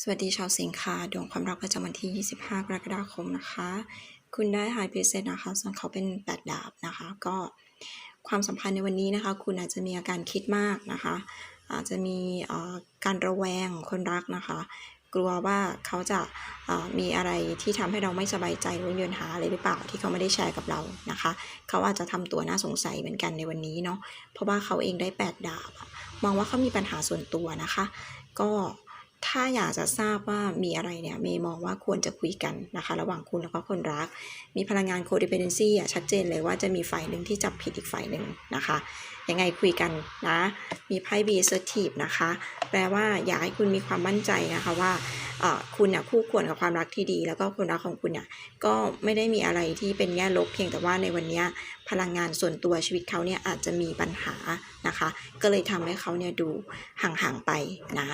สวัสดีชาวสิงค์ค่ะดวงความรักประจำวันที่ 25 กรกฎาคมนะคะ คุณได้ High Priestess นะคะ ส่วนเขาเป็น8ดาบนะคะ ก็ความสัมพันธ์ในวันนี้นะคะ คุณอาจจะมีอาการคิดมากนะคะ อาจจะมีอ่อการระแวงคนรักนะคะ กลัวว่าเขาจะอ่อมีอะไรที่ทำให้เราไม่สบายใจหรือว่ามีปัญหาอะไรหรือเปล่าที่เขาไม่ได้แชร์กับเรานะคะ เขาอาจจะทำตัวน่าสงสัยเหมือนกันในวันนี้เนาะเพราะว่าเขาเองได้ 8 ดาบ มองว่าเขามีปัญหาส่วนตัวนะคะ ก็ ถ้าอยากจะทราบว่ามีอะไรเนี่ยเมย์มองว่าควรจะคุยกันนะคะ ระหว่างคุณแล้วก็คนรัก มีพลังงาน codependency อะชัดเจนเลยว่าจะมีฝ่ายหนึ่งที่จับผิดอีกฝ่ายหนึ่งนะคะ ยังไงคุยกันนะ มีไพ่ be assertive นะคะ แปลว่าอยากให้คุณมีความมั่นใจนะคะว่าเอ่อคุณเนี่ยคู่ควรกับความรักที่ดี แล้วก็คนรักของคุณเนี่ยก็ไม่ได้มีอะไรที่เป็นแง่ลบเพียงแต่ว่าในวันนี้พลังงานส่วนตัวชีวิตเขาเนี่ยอาจจะมีปัญหานะคะ ก็เลยทำให้เขาเนี่ยดูห่างๆไปนะ